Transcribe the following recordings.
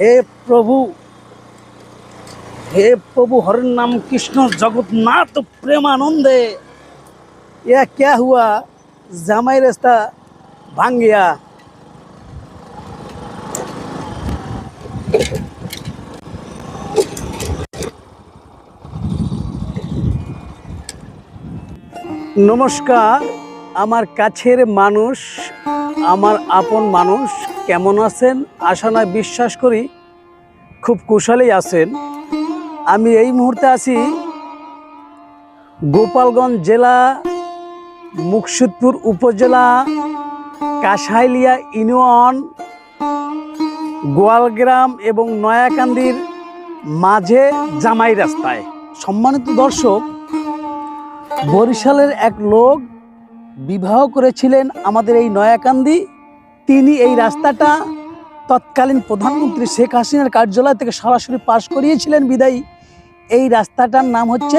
হে প্রভু হে প্রভু হরের নাম কৃষ্ণ জগন্নাথ প্রেমানন্দে, ইয়া ক্যা হুয়া জামাই রাস্তা ভাঙ্গিয়া। নমস্কার, আমার কাছের মানুষ আমার আপন মানুষ কেমন আছেন? আশা নয় বিশ্বাস করি খুব কুশলেই আছেন। আমি এই মুহূর্তে আছি গোপালগঞ্জ জেলা, মুকসুদপুর উপজেলা, কাসাইলিয়া ইউনিয়ন, গোয়ালগ্রাম এবং নয়াকান্দির মাঝে জামাই রাস্তায়। সম্মানিত দর্শক, বরিশালের এক লোক বিবাহ করেছিলেন আমাদের এই নয়াকান্দি। তিনি এই রাস্তাটা তৎকালীন প্রধানমন্ত্রী শেখ হাসিনার কার্যালয় থেকে সরাসরি পাশ করিয়েছিলেন বিদায়ী। এই রাস্তাটার নাম হচ্ছে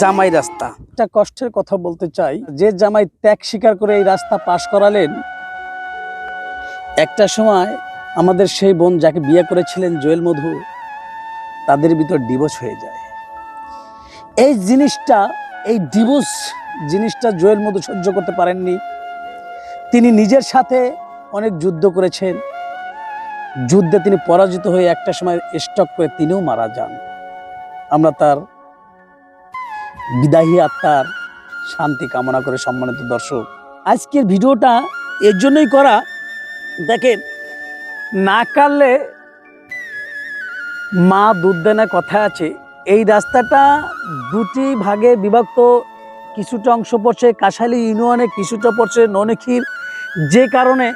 জামাই রাস্তা। একটা কষ্টের কথা বলতে চাই, যে জামাই ত্যাগ স্বীকার করে এই রাস্তা পাশ করালেন, একটা সময় আমাদের সেই বোন যাকে বিয়ে করেছিলেন জোয়েল মধু, তাদের ভিতর ডিভোর্স হয়ে যায়। এই জিনিসটা এই ডিভোর্স জিনিসটা জোয়েল মতো সহ্য করতে পারেননি। তিনি নিজের সাথে অনেক যুদ্ধ করেছেন। যুদ্ধে তিনি পরাজিত হয়ে একটা সময় স্টক করে তিনিও মারা যান। আমরা তার বিদায়ী আত্মার শান্তি কামনা করে সম্মানিত দর্শক, আজকের ভিডিওটা এর জন্যই করা। দেখেন, না কাটলে মা দুধ দেয় না কথা আছে এই রাস্তাটা দুটি ভাগে বিভক্ত। কিছুটা অংশ পড়ছে কাশালি ইউনিয়নে, কিছুটা পড়ছে ননেখির। যে কারণে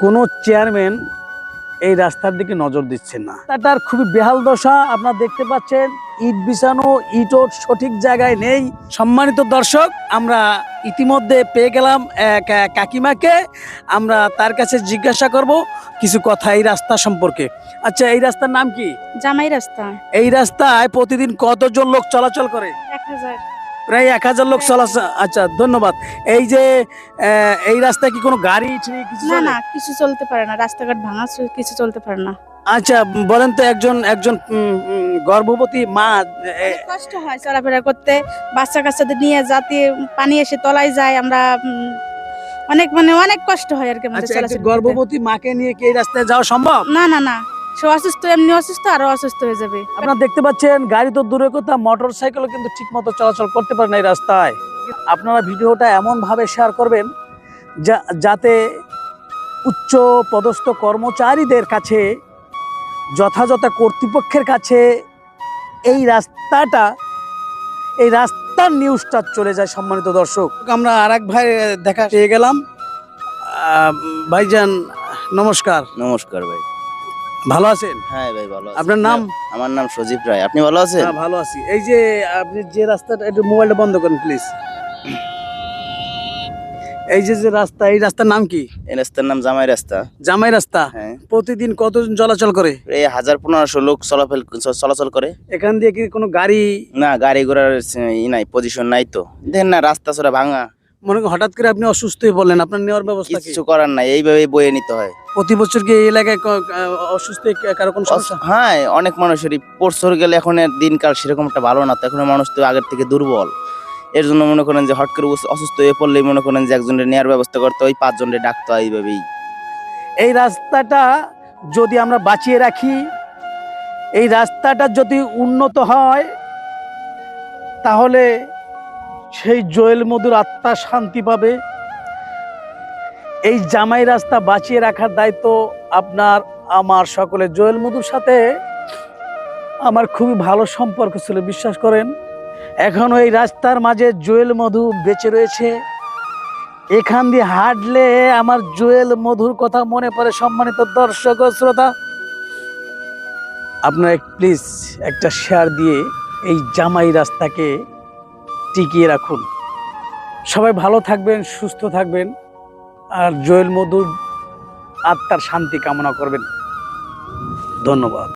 কোনো চেয়ারম্যান এই রাস্তার দিকে নজর দিচ্ছেন না। তার খুবই বেহাল দশা আপনারা দেখতে পাচ্ছেন ইট বিছানো ইটও সঠিক জায়গায় নেই। সম্মানিত দর্শক আমরা ইতিমধ্যে পেয়ে গেলাম এক কাকিমাকে। আমরা তার কাছে জিজ্ঞাসা করব কিছু কথা এই রাস্তা সম্পর্কে। আচ্ছা এই রাস্তার নাম কি? জামাই রাস্তা। এই রাস্তায় প্রতিদিন কতজন লোক চলাচল করে? এক হাজার। প্রায় এক হাজার লোক চলাচল আচ্ছা ধন্যবাদ। এই যে এই রাস্তায় কি কোনো গাড়ি কিছু না না কিছু চলতে পারে না। রাস্তাঘাট ভাঙা কিছু চলতে পারে না। আচ্ছা বলেন তো একজন একজন গর্ভবতী মা কষ্ট হয় চলাফেরা করতে। বাচ্চা কাচ্চাদের নিয়ে যাতে পানি এসে তলায় যায়। আমরা অনেক মানে অনেক কষ্ট হয় আর কি আমাদের আচ্ছা। গর্ভবতী মাকে নিয়ে কি এই রাস্তায় যাওয়া সম্ভব? না না না। সে অসুস্থ এমনি অসুস্থ আরও অসুস্থ হয়ে যাবে। আপনারা দেখতে পাচ্ছেন গাড়ি তো দূরের কথা মোটর সাইকেলও কিন্তু ঠিক মতো চলাচল করতে পারে না এই রাস্তায়। আপনারা ভিডিওটা এমন ভাবে শেয়ার করবেন যা যাতে উচ্চ পদস্থ কর্মচারীদের কাছে যথাযথ কর্তৃপক্ষের কাছে এই রাস্তাটা এই রাস্তার নিউজটা চলে যায় সম্মানিত দর্শক। আমরা আর এক ভাই দেখা পেয়ে গেলাম। ভাইজান নমস্কার। নমস্কার ভাই। ভালো আছেন? হ্যাঁ ভাই ভালো আছি। আপনার নাম? আমার নাম সজীব রায়। আপনি ভালো আছেন? হ্যাঁ ভালো আছি। এই যে আপনি যে রাস্তাটা একটু মোবাইলটা বন্ধ করেন প্লিজ এই যে যে রাস্তা এই রাস্তার নাম কি? এই রাস্তার নাম জামাই রাস্তা। জামাই রাস্তা? হ্যাঁ। প্রতিদিন কতজন চলাচল করে? এই হাজার পনেরোশো লোক চলাফের চলাচল করে। এখান দিয়ে কি কোনো গাড়ি? না গাড়ি ঘোড়ার ই নাই পজিশন নাই তো। দেখেন না রাস্তা ছাড়া ভাঙা। মনে করেন হঠাৎ করে আপনি অসুস্থ হয়ে বললেন আপনার নেওয়ার ব্যবস্থা কি? কিছু করার নাই এইভাবে বয়ে নিতে হয়। প্রতি বছর কি এই এলাকায় ক- আহ, অসুস্থ কারও কোনো সমস্যা? হ্যাঁ অনেক মানুষেরই। পরশর গেলে এখন এর দিনকাল সেরকম একটা ভালো না তো এখন মানুষ তো আগের থেকে দুর্বল। এর জন্য মনে করেন যে হট করে অসু- অসুস্থ হয়ে পড়লেই মনে করেন যে একজনের নেওয়ার ব্যবস্থা করতে হয় পাঁচজনের ডাকতে হয় এইভাবেই। এই রাস্তাটা যদি আমরা বাঁচিয়ে রাখি এই রাস্তাটা যদি উন্নত হয় তাহলে সেই জোয়েল মধুর আত্মা শান্তি পাবে। এই জামাই রাস্তা বাঁচিয়ে রাখার দায়িত্ব আপনার, আমার সকলে জোয়েল মধুর সাথে আমার খুবই ভালো সম্পর্ক ছিল, বিশ্বাস করেন। এখনও এই রাস্তার মাঝে জোয়েল মধু বেঁচে রয়েছে। এখান দিয়ে হাঁটলে আমার জুয়েল মধুর কথা মনে পড়ে, সম্মানিত দর্শক শ্রোতা। আপনারা প্লিজ একটা শেয়ার দিয়ে এই জামাই রাস্তাকে টিকিয়ে রাখুন। সবাই ভালো থাকবেন, সুস্থ থাকবেন, আর জয়েল মধুর আত্মার শান্তি কামনা করবেন। ধন্যবাদ।